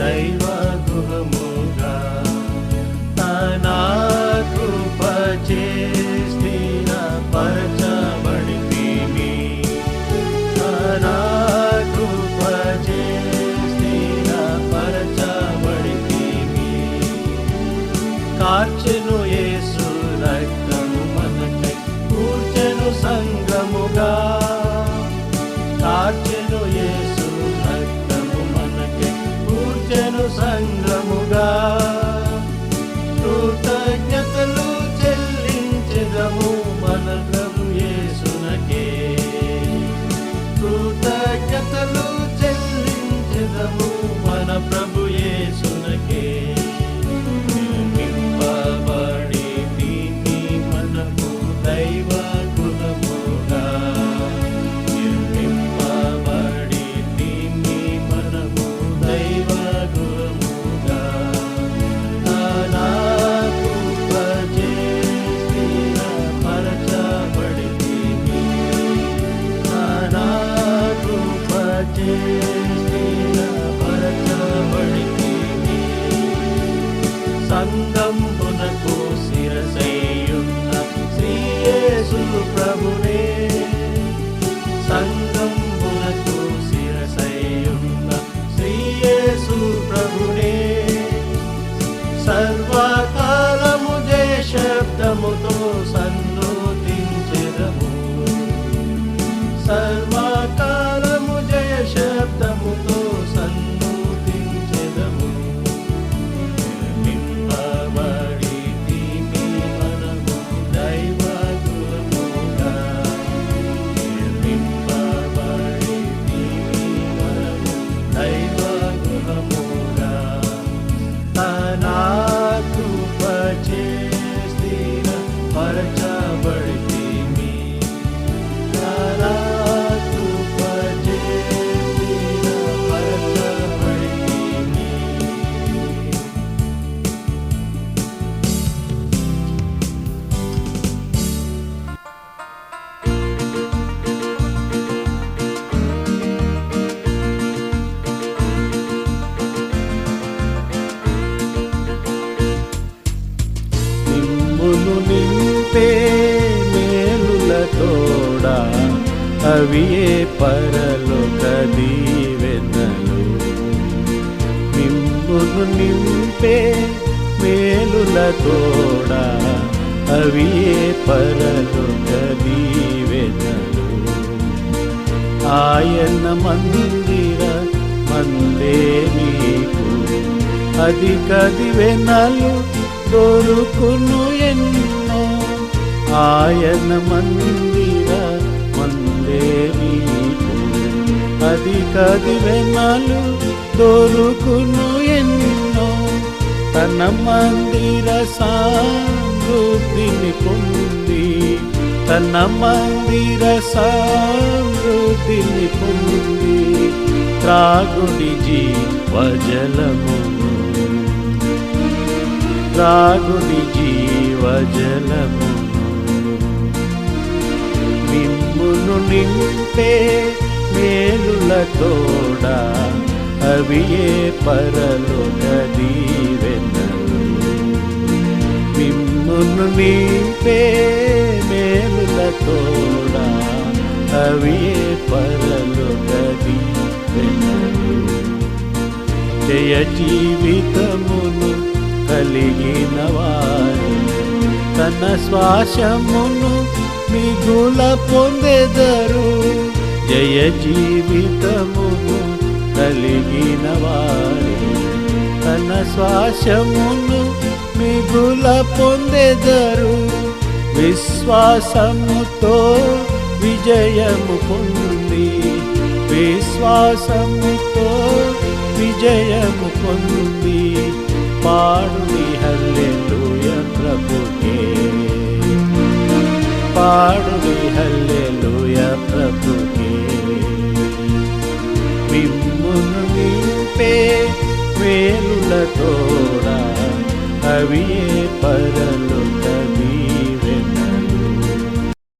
దైవ గృహముగా తన కృప చేసిన పరచబడితిమి తన కృప చేసిన పరచబడితిమి కార్చెను యేసు రక్ష కూర్చెను సంగముగా tăng tâm పరచబడితిమి అవియే పరలోక దీవెనలు. నిమ్మును నింపే మేలుల తోడా అవియే పరలోక దీవెనలు. ఆయన మందిర మందే నీకు. అధిక దివెనలు దొరుకును ఎన్నో. ఆయన మందిర కది కది దివెనలు దొరుకును ఎన్నో. తన మందిర సమృద్ధిని పొంది తన మందిర సమృద్ధిని పొంది త్రాగుడి జీవజలమును త్రాగుడి జీవజలమును మిమ్మును నింపే మేలుల తోడా అవి ఏ పరలోక దీవెనలు మిమ్మును నింపే మేలుల తోడా అవి ఏ పరలోక దీవెనలు జయ జీవితమును కలిగిన వారు తన శ్వాసమును మిగుల పొందెదరు. జయ జీవితము కలిగిన వారి. తన శ్వాసమును మిగుల పొందెదరు. విశ్వాసముతో విజయము పొంది విశ్వాసముతో విజయము పొంది పాడుని హల్లెలూయ ప్రభుకే. పాడుని హల్లె నింపే వేలుల తోడా అవి ఏ